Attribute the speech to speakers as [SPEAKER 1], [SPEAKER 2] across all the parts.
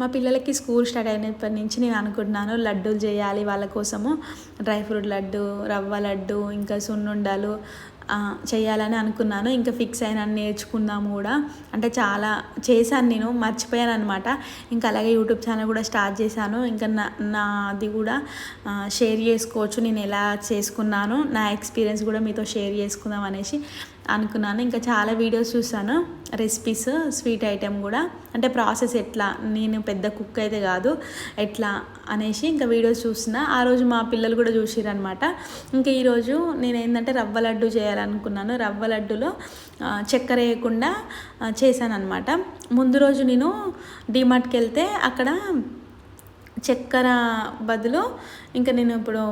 [SPEAKER 1] మా పిల్లలకి school start అయినప్పటి నుంచి నేను అనుకుంటున్నాను లడ్డూలు చేయాలి వాళ్ళ కోసము. డ్రై ఫ్రూట్ లడ్డు రవ్వ లడ్డు ఇంకా సున్నుండాలు చేయాలని అనుకున్నాను. ఇంకా ఫిక్స్ అయినా నేర్చుకుందాం కూడా. అంటే చాలా చేశాను నేను మర్చిపోయాను అనమాట ఇంకా అలాగే యూట్యూబ్ ఛానల్ కూడా స్టార్ట్ చేశాను. ఇంకా నా నాది కూడా షేర్ చేసుకోవచ్చు. నేను ఎలా చేసుకున్నాను నా ఎక్స్పీరియన్స్ కూడా మీతో షేర్ చేసుకుందాం అనేసి అనుకున్నాను. ఇంకా చాలా వీడియోస్ చూసాను రెసిపీస్ స్వీట్ ఐటెం కూడా. అంటే ప్రాసెస్ ఎట్లా? నేను పెద్ద కుక్ అయితే కాదు. ఎట్లా? అనేసి ఇంకా వీడియోస్ చూసిన ఆ రోజు మా పిల్లలు కూడా చూసిరనమాట ఇంకా ఈరోజు నేను ఏంటంటే రవ్వ లడ్డు చేయాలనుకున్నాను. రవ్వ లడ్డులో చక్కెర వేయకుండా చేశాను అనమాట ముందు రోజు నేను డిమార్ట్కి వెళ్తే అక్కడ చక్కెర బదులు ఇంకా నేను ఇప్పుడు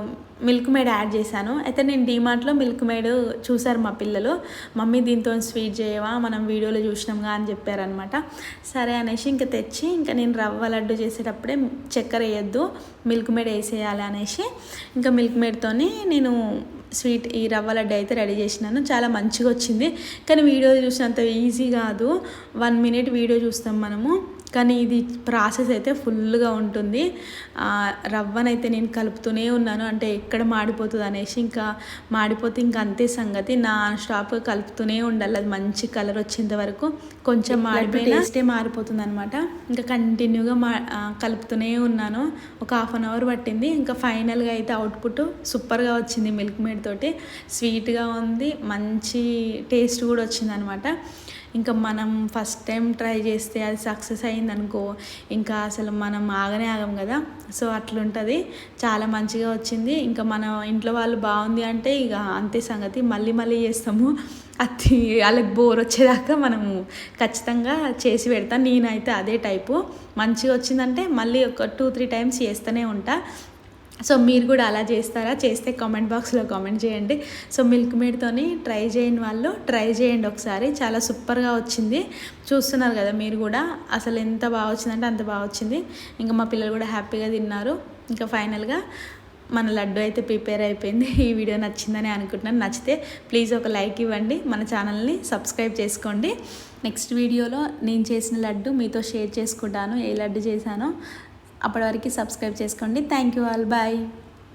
[SPEAKER 1] మిల్క్ మేడ్ యాడ్ చేశాను. అయితే నేను డీమార్ట్లో మిల్క్ మేడ్ చూశారు మా పిల్లలు. మమ్మీ దీంతో స్వీట్ చేయవా? మనం వీడియోలో చూసినాంగా అని చెప్పారనమాట సరే అనేసి ఇంకా తెచ్చి ఇంకా నేను రవ్వ లడ్డు చేసేటప్పుడే చక్కెర వేయద్దు మిల్క్ మేడ్ వేసేయాలి అనేసి ఇంకా మిల్క్ మేడ్తోని నేను స్వీట్ ఈ రవ్వ లడ్డు అయితే రెడీ చేసినాను. చాలా మంచిగా వచ్చింది. కానీ వీడియో చూసినంత ఈజీ కాదు. వన్ మినిట్ వీడియో చూస్తాం మనము. కానీ ఇది ప్రాసెస్ అయితే ఫుల్గా ఉంటుంది. రవ్వనైతే నేను కలుపుతూనే ఉన్నాను. అంటే ఎక్కడ మాడిపోతుంది అనేసి ఇంకా మాడిపోతే ఇంకా అంతే సంగతి. నా స్టాప్ కలుపుతూనే ఉండాలి. అది మంచి కలర్ వచ్చేంత వరకు కొంచెం మాడిపోయిన టేస్టే మారిపోతుంది అనమాట ఇంకా కంటిన్యూగా మా కలుపుతూనే ఉన్నాను. ఒక హాఫ్ అన్ అవర్ పట్టింది. ఇంకా ఫైనల్గా అయితే అవుట్పుట్ సూపర్గా వచ్చింది మిల్క్ మేడ్ తోటి. స్వీట్గా ఉంది. మంచి టేస్ట్ కూడా వచ్చింది అనమాట ఇంకా మనం ఫస్ట్ టైం ట్రై చేస్తే అది సక్సెస్ అయింది అనుకో ఇంకా అసలు మనం ఆగనే ఆగం కదా. సో అట్లుంటుంది. చాలా మంచిగా వచ్చింది. ఇంకా మన ఇంట్లో వాళ్ళు బాగుంది అంటే ఇక అంతే సంగతి. మళ్ళీ మళ్ళీ చేస్తాము. అది వాళ్ళకి బోర్ వచ్చేదాకా మనము ఖచ్చితంగా చేసి పెడతాను నేనైతే అదే టైపు మంచిగా వచ్చిందంటే మళ్ళీ ఒక టూ త్రీ టైమ్స్ చేస్తూనే ఉంటా. సో మీరు కూడా అలా చేస్తారా? చేస్తే కామెంట్ బాక్స్లో కామెంట్ చేయండి. సో మిల్క్ మేడ్తోని ట్రై చేయని వాళ్ళు. ట్రై చేయండి ఒకసారి. చాలా సూపర్గా వచ్చింది. చూస్తున్నారు కదా మీరు కూడా. అసలు ఎంత బాగా వచ్చిందంటే అంత బాగా వచ్చింది. ఇంకా మా పిల్లలు కూడా హ్యాపీగా తిన్నారు. ఇంకా ఫైనల్గా మన లడ్డు అయితే ప్రిపేర్ అయిపోయింది. ఈ వీడియో నచ్చిందని అనుకుంటున్నాను. నచ్చితే ప్లీజ్ ఒక లైక్ ఇవ్వండి. మన ఛానల్ని సబ్స్క్రైబ్ చేసుకోండి. నెక్స్ట్ వీడియోలో నేను చేసిన లడ్డు మీతో షేర్ చేసుకుంటాను. ఏ లడ్డు చేశానో అప్పటి వరకు సబ్స్క్రైబ్ చేసుకోండి. Thank you all bye